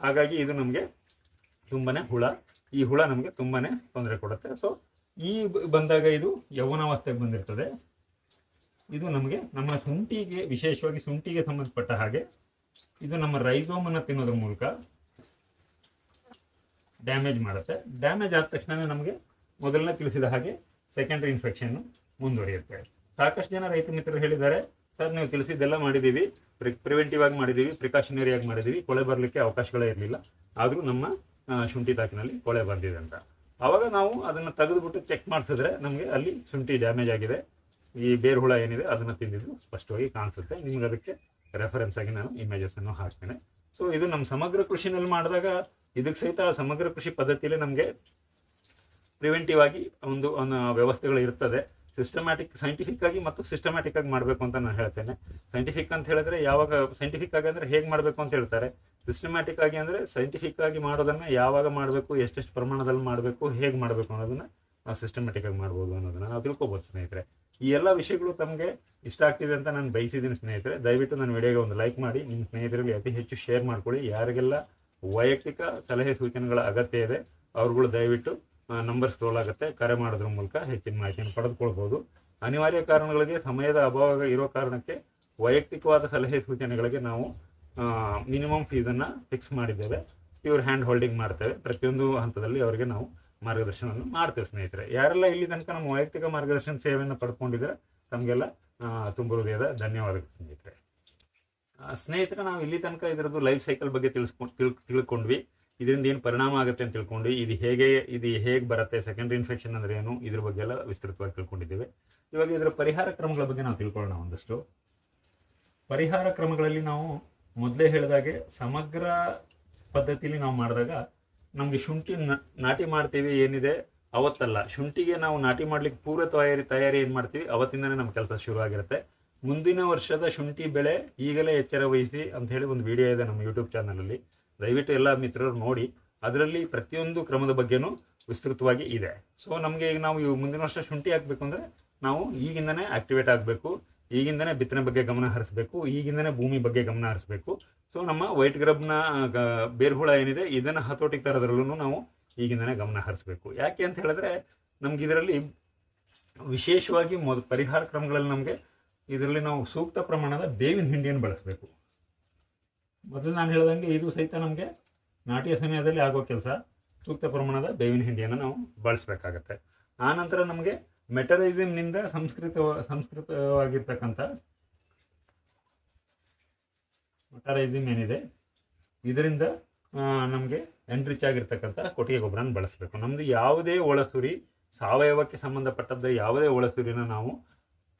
S2: ಹಾಗಾಗಿ ಇದು ನಮಗೆ ತುಂಬಾ ಹುಳ. ಈ ಹುಳ ನಮಗೆ ತುಂಬಾ ತೊಂದರೆ ಕೊಡುತ್ತೆ. ಸೊ ಈ ಬಂದಾಗ ಇದು ಯೌವನಾವಸ್ಥೆಗೆ ಬಂದಿರ್ತದೆ. ಇದು ನಮಗೆ ನಮ್ಮ ಶುಂಠಿಗೆ, ವಿಶೇಷವಾಗಿ ಶುಂಠಿಗೆ ಸಂಬಂಧಪಟ್ಟ ಹಾಗೆ ಇದು ನಮ್ಮ ರೈಸೋಮನ್ನು ತಿನ್ನೋದ್ರ ಮೂಲಕ ಡ್ಯಾಮೇಜ್ ಮಾಡುತ್ತೆ. ಡ್ಯಾಮೇಜ್ ಆದ ತಕ್ಷಣವೇ ನಮಗೆ ಮೊದಲನೇ ತಿಳಿಸಿದ ಹಾಗೆ ಸೆಕೆಂಡ್ರಿ ಇನ್ಫೆಕ್ಷನ್ ಮುಂದುವರಿಯುತ್ತೆ. ಸಾಕಷ್ಟು ಜನ ರೈತ ಮಿತ್ರರು ಹೇಳಿದ್ದಾರೆ, ಸರ್, ನೀವು ತಿಳಿಸಿದ್ದೆಲ್ಲ ಮಾಡಿದ್ದೀವಿ. ಪ್ರಿವೆಂಟಿವ್ ಆಗಿ ಮಾಡಿದ್ದೀವಿ ಪ್ರಿಕಾಷನರಿ ಆಗಿ ಮಾಡಿದ್ದೀವಿ. ಕೊಳೆ ಬರಲಿಕ್ಕೆ ಅವಕಾಶಗಳೇ ಇರಲಿಲ್ಲ. ಆದರೂ ನಮ್ಮ ಶುಂಠಿ ತಾಕಿನಲ್ಲಿ ಕೊಳೆ ಬಂದಿದೆ ಅಂತ. ಆವಾಗ ನಾವು ಅದನ್ನು ತೆಗೆದುಬಿಟ್ಟು ಚೆಕ್ ಮಾಡಿಸಿದ್ರೆ ನಮಗೆ ಅಲ್ಲಿ ಶುಂಠಿ ಡ್ಯಾಮೇಜ್ ಆಗಿದೆ. ಈ ಬೇರು ಹುಳ ಏನಿದೆ ಅದನ್ನು ತಿಂದಿದ್ದು ಸ್ಪಷ್ಟವಾಗಿ ಕಾಣಿಸುತ್ತೆ. ನಿಮ್ಗೆ ಅದಕ್ಕೆ ರೆಫರೆನ್ಸ್ ಆಗಿ ನಾನು ಇಮೇಜಸ್ ಅನ್ನು ಹಾಕ್ತೇನೆ. ಸೊ ಇದು ನಮ್ಮ ಸಮಗ್ರ ಕೃಷಿನಲ್ಲಿ ಮಾಡಿದಾಗ ಇದಕ್ಕೆ ಸಹಿತ ಸಮಗ್ರ ಕೃಷಿ ಪದ್ಧತಿಯಲ್ಲಿ ನಮಗೆ ಪ್ರಿವೆಂಟಿವ್ ಆಗಿ ಒಂದು ವ್ಯವಸ್ಥೆಗಳು ಇರ್ತದೆ. ಸಿಸ್ಟಮ್ಯಾಟಿಕ್ ಸೈಂಟಿಫಿಕ್ ಆಗಿ ಮತ್ತು ಸಿಸ್ಟಮ್ಯಾಟಿಕ್ ಆಗಿ ಮಾಡಬೇಕು ಅಂತ ನಾನು ಹೇಳ್ತೇನೆ. ಸೈಂಟಿಫಿಕ್ ಅಂತ ಹೇಳಿದ್ರೆ ಯಾವಾಗ ಸೈಂಟಿಫಿಕ್ ಆಗಿ ಅಂದರೆ ಹೇಗೆ ಮಾಡಬೇಕು ಅಂತ ಹೇಳ್ತಾರೆ. ಸಿಸ್ಟಮ್ಯಾಟಿಕ್ ಆಗಿ ಅಂದ್ರೆ ಸೈಂಟಿಫಿಕ್ ಆಗಿ ಮಾಡೋದನ್ನ ಯಾವಾಗ ಮಾಡಬೇಕು, ಎಷ್ಟೆಷ್ಟು ಪ್ರಮಾಣದಲ್ಲಿ ಮಾಡಬೇಕು, ಹೇಗೆ ಮಾಡಬೇಕು ಅನ್ನೋದನ್ನ ನಾವು ಸಿಸ್ಟಮ್ಯಾಟಿಕ್ ಆಗಿ ಮಾಡ್ಬೋದು ಅನ್ನೋದನ್ನ ನಾವು ತಿಳ್ಕೊಬೋದು, ಸ್ನೇಹಿತರೆ. ಈ ಎಲ್ಲ ವಿಷಯಗಳು ತಮಗೆ ಇಷ್ಟ ಆಗ್ತಿದೆ ಅಂತ ನಾನು ಬಯಸಿದ್ದೀನಿ, ಸ್ನೇಹಿತರೆ. ದಯವಿಟ್ಟು ನನ್ನ ವಿಡಿಯೋಗೆ ಒಂದು ಲೈಕ್ ಮಾಡಿ, ನಿಮ್ಮ ಸ್ನೇಹಿತರಲ್ಲಿ ಅತಿ ಹೆಚ್ಚು ಶೇರ್ ಮಾಡ್ಕೊಳ್ಳಿ. ಯಾರಿಗೆಲ್ಲ ವೈಯಕ್ತಿಕ ಸಲಹೆ ಸೂಚನೆಗಳ ಅಗತ್ಯ ಇದೆ, ಅವ್ರುಗಳು ದಯವಿಟ್ಟು ನಂಬರ್ ಸ್ಕ್ರೋಲ್ ಆಗುತ್ತೆ ಕರೆ ಮಾಡೋದ್ರ ಮೂಲಕ ಹೆಚ್ಚಿನ ಮಾಹಿತಿಯನ್ನು ಪಡೆದುಕೊಳ್ಬೋದು. ಅನಿವಾರ್ಯ ಕಾರಣಗಳಿಗೆ ಸಮಯದ ಅಭಾವ ಇರೋ ಕಾರಣಕ್ಕೆ ವೈಯಕ್ತಿಕವಾದ ಸಲಹೆ ಸೂಚನೆಗಳಿಗೆ ನಾವು ಮಿನಿಮಮ್ ಫೀಸನ್ನು ಫಿಕ್ಸ್ ಮಾಡಿದ್ದೇವೆ. ಪ್ಯೂರ್ ಹ್ಯಾಂಡ್ ಹೋಲ್ಡಿಂಗ್ ಮಾಡ್ತೇವೆ. ಪ್ರತಿಯೊಂದು ಹಂತದಲ್ಲಿ ಅವರಿಗೆ ನಾವು ಮಾರ್ಗದರ್ಶನವನ್ನು ಮಾಡ್ತೇವೆ, ಸ್ನೇಹಿತರೆ. ಯಾರೆಲ್ಲ ಇಲ್ಲಿ ತನಕ ನಮ್ಮ ವೈಯಕ್ತಿಕ ಮಾರ್ಗದರ್ಶನ ಸೇವೆಯನ್ನು ಪಡ್ಕೊಂಡಿದ್ರೆ ತಮಗೆಲ್ಲ ತುಂಬ ಹೃದಯದ ಧನ್ಯವಾದಗಳು, ಸ್ನೇಹಿತರೆ. ಸ್ನೇಹಿತರೆ ನಾವು ಇಲ್ಲಿ ತನಕ ಇದರದ್ದು ಲೈಫ್ ಸೈಕಲ್ ಬಗ್ಗೆ ತಿಳಿಸ್ಕೊಂಡು ತಿಳ್ ತಿಳ್ಕೊಂಡ್ವಿ. ಇದರಿಂದ ಏನು ಪರಿಣಾಮ ಆಗುತ್ತೆ ಅಂತ ತಿಳ್ಕೊಂಡು, ಇದು ಹೇಗೆ ಇದು ಹೇಗೆ ಬರುತ್ತೆ ಸೆಕೆಂಡ್ರಿ ಇನ್ಫೆಕ್ಷನ್ ಅಂದರೆ ಏನು, ಇದ್ರ ಬಗ್ಗೆ ಎಲ್ಲ ವಿಸ್ತೃತವಾಗಿ ತಿಳ್ಕೊಂಡಿದ್ದೇವೆ. ಇವಾಗ ಇದರ ಪರಿಹಾರ ಕ್ರಮಗಳ ಬಗ್ಗೆ ನಾವು ತಿಳ್ಕೊಳ್ಳೋಣ ಒಂದಷ್ಟು. ಪರಿಹಾರ ಕ್ರಮಗಳಲ್ಲಿ ನಾವು ಮೊದಲೇ ಹೇಳಿದಾಗೆ ಸಮಗ್ರ ಪದ್ಧತಿಯಲ್ಲಿ ನಾವು ಮಾಡಿದಾಗ ನಮಗೆ ಶುಂಠಿ ನಾಟಿ ಮಾಡ್ತೀವಿ ಏನಿದೆ, ಅವತ್ತಲ್ಲ. ಶುಂಠಿಗೆ ನಾವು ನಾಟಿ ಮಾಡ್ಲಿಕ್ಕೆ ಪೂರ್ವ ತಯಾರಿ ತಯಾರಿ ಏನು ಮಾಡ್ತೀವಿ, ಅವತ್ತಿಂದನೇ ನಮ್ಮ ಕೆಲಸ ಶುರು ಆಗಿರುತ್ತೆ. ಮುಂದಿನ ವರ್ಷದ ಶುಂಠಿ ಬೆಳೆ ಈಗಲೇ ಎಚ್ಚರ ವಹಿಸಿ ಅಂತ ಹೇಳಿ ಒಂದು ವಿಡಿಯೋ ಇದೆ ನಮ್ಮ ಯೂಟ್ಯೂಬ್ ಚಾನಲಲ್ಲಿ ದಯವಿಟ್ಟು ಎಲ್ಲ ಮಿತ್ರರು ನೋಡಿ, ಅದರಲ್ಲಿ ಪ್ರತಿಯೊಂದು ಕ್ರಮದ ಬಗ್ಗೆನೂ ವಿಸ್ತೃತವಾಗಿ ಇದೆ. ಸೊ ನಮಗೆ ಈಗ ನಾವು ಇವು ಮುಂದಿನ ವರ್ಷ ಶುಂಠಿ ಹಾಕಬೇಕು ಅಂದರೆ ನಾವು ಈಗಿಂದನೇ ಆಕ್ಟಿವೇಟ್ ಆಗಬೇಕು, ಈಗಿಂದನೇ ಬಿತ್ತನೆ ಬಗ್ಗೆ ಗಮನ ಹರಿಸಬೇಕು, ಈಗಿಂದನೇ ಭೂಮಿ ಬಗ್ಗೆ ಗಮನ ಹರಿಸಬೇಕು. ಸೊ ನಮ್ಮ ವೈಟ್ ಗ್ರಬ್ನ ಬೇರ್ಹುಳ ಏನಿದೆ, ಇದನ್ನು ಹತೋಟಿಗೆ ತರೋದ್ರಲ್ಲೂ ನಾವು ಈಗಿಂದನೇ ಗಮನ ಹರಿಸಬೇಕು. ಯಾಕೆ ಅಂತ ಹೇಳಿದ್ರೆ, ನಮ್ಗೆ ಇದರಲ್ಲಿ ವಿಶೇಷವಾಗಿ ಪರಿಹಾರ ಕ್ರಮಗಳಲ್ಲಿ ನಮಗೆ ಇದರಲ್ಲಿ ನಾವು ಸೂಕ್ತ ಪ್ರಮಾಣದ ಬೇವಿನ ಹಿಂಡಿಯನ್ನು ಬಳಸಬೇಕು. ಮೊದಲು ನಾನು ಹೇಳ್ದಂಗೆ ಇದು ಸಹಿತ ನಮಗೆ ನಾಟಿಯ ಸಮಯದಲ್ಲಿ ಆಗೋ ಕೆಲಸ. ಸೂಕ್ತ ಪ್ರಮಾಣದ ಬೇವಿನ ಹಿಂಡಿಯನ್ನು ನಾವು ಬಳಸಬೇಕಾಗತ್ತೆ. ಆನಂತರ ನಮಗೆ ಮೆಟರೈಸಮ್ನಿಂದ ಸಂಸ್ಕೃತ, ಸಂಸ್ಕೃತವಾಗಿರ್ತಕ್ಕಂಥ ಮೆಟರೈಸಮ್ ಏನಿದೆ, ಇದರಿಂದ ನಮಗೆ ಎನ್ರಿಚ್ ಆಗಿರ್ತಕ್ಕಂಥ ಕೊಟ್ಟಿಗೆ ಗೊಬ್ಬರನ ಬಳಸಬೇಕು. ನಮ್ಮದು ಯಾವುದೇ ಒಳಸುರಿ ಸಾವಯವಕ್ಕೆ ಸಂಬಂಧಪಟ್ಟದ್ದು ಯಾವುದೇ ಒಳಸುರಿನ ನಾವು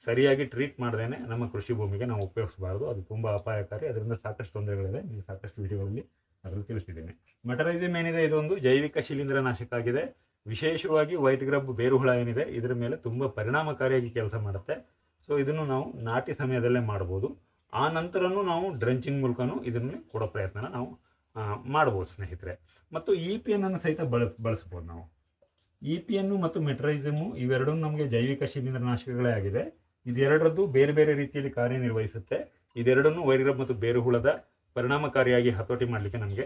S2: ಸರಿಯಾಗಿ ಟ್ರೀಟ್ ಮಾಡ್ದೇನೆ ನಮ್ಮ ಕೃಷಿ ಭೂಮಿಗೆ ನಾವು ಉಪಯೋಗಿಸಬಾರ್ದು. ಅದು ತುಂಬ ಅಪಾಯಕಾರಿ. ಅದರಿಂದ ಸಾಕಷ್ಟು ತೊಂದರೆಗಳಿದೆ. ನೀವು ಸಾಕಷ್ಟು ವಿಡಿಯೋಗಳಲ್ಲಿ ಅದರಲ್ಲಿ ತಿಳಿಸಿದ್ದೀನಿ. ಮೆಟರೈಸಿಮ್ ಏನಿದೆ? ಇದೊಂದು ಜೈವಿಕ ಶಿಲೀಂಧ್ರ ನಾಶಕ ಆಗಿದೆ ವಿಶೇಷವಾಗಿ ವೈಟ್ ಗ್ರಬ್ ಬೇರುಹುಳ ಏನಿದೆ, ಇದರ ಮೇಲೆ ತುಂಬ ಪರಿಣಾಮಕಾರಿಯಾಗಿ ಕೆಲಸ ಮಾಡುತ್ತೆ. ಸೊ ಇದನ್ನು ನಾವು ನಾಟಿ ಸಮಯದಲ್ಲೇ ಮಾಡ್ಬೋದು. ಆ ನಂತರನೂ ನಾವು ಡ್ರೆಂಚಿಂಗ್ ಮೂಲಕನೂ ಇದನ್ನು ಕೊಡೋ ಪ್ರಯತ್ನ ನಾವು ಮಾಡ್ಬೋದು ಸ್ನೇಹಿತರೆ. ಮತ್ತು ಇ ಪಿ ಅನ್ನು ಸಹಿತ ಬಳ, ಬಳಸ್ಬೋದು ನಾವು. ಇ ಪಿ ಎನ್ನು ಮತ್ತು ಮೆಟ್ರೈಸಮು ಇವೆರಡೂ ನಮಗೆ ಜೈವಿಕ ಶಿಲೀಂಧ್ರನಾಶಕಗಳೇ ಆಗಿದೆ. ಇದೆರಡರದ್ದು ಬೇರೆ ಬೇರೆ ರೀತಿಯಲ್ಲಿ ಕಾರ್ಯನಿರ್ವಹಿಸುತ್ತೆ. ಇದೆರಡನ್ನೂ ವೈರ ಮತ್ತು ಬೇರುಹುಳದ ಪರಿಣಾಮಕಾರಿಯಾಗಿ ಹತೋಟಿ ಮಾಡಲಿಕ್ಕೆ ನಮಗೆ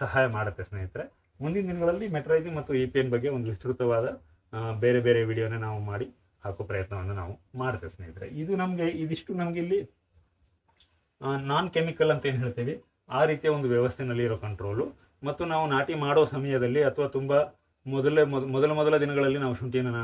S2: ಸಹಾಯ ಮಾಡುತ್ತೆ ಸ್ನೇಹಿತರೆ. ಮುಂದಿನ ದಿನಗಳಲ್ಲಿ ಮೆಟ್ರೈಸಿಂಗ್ ಮತ್ತು ಇ ಪಿ ಎನ್ ಬಗ್ಗೆ ಒಂದು ವಿಸ್ತೃತವಾದ ಬೇರೆ ಬೇರೆ ವಿಡಿಯೋನೇ ನಾವು ಮಾಡಿ ಹಾಕೋ ಪ್ರಯತ್ನವನ್ನು ನಾವು ಮಾಡುತ್ತೆ ಸ್ನೇಹಿತರೆ. ಇದು ನಮಗೆ, ಇದಿಷ್ಟು ನಮಗೆ ಇಲ್ಲಿ ನಾನ್ ಕೆಮಿಕಲ್ ಅಂತ ಏನು ಹೇಳ್ತೀವಿ, ಆ ರೀತಿಯ ಒಂದು ವ್ಯವಸ್ಥೆನಲ್ಲಿ ಇರೋ ಕಂಟ್ರೋಲು ಮತ್ತು ನಾವು ನಾಟಿ ಮಾಡೋ ಸಮಯದಲ್ಲಿ ಅಥವಾ ತುಂಬ ಮೊದಲೇ, ಮೊದ, ಮೊದಲ ಮೊದಲ ದಿನಗಳಲ್ಲಿ ನಾವು ಶುಂಠಿಯನ್ನು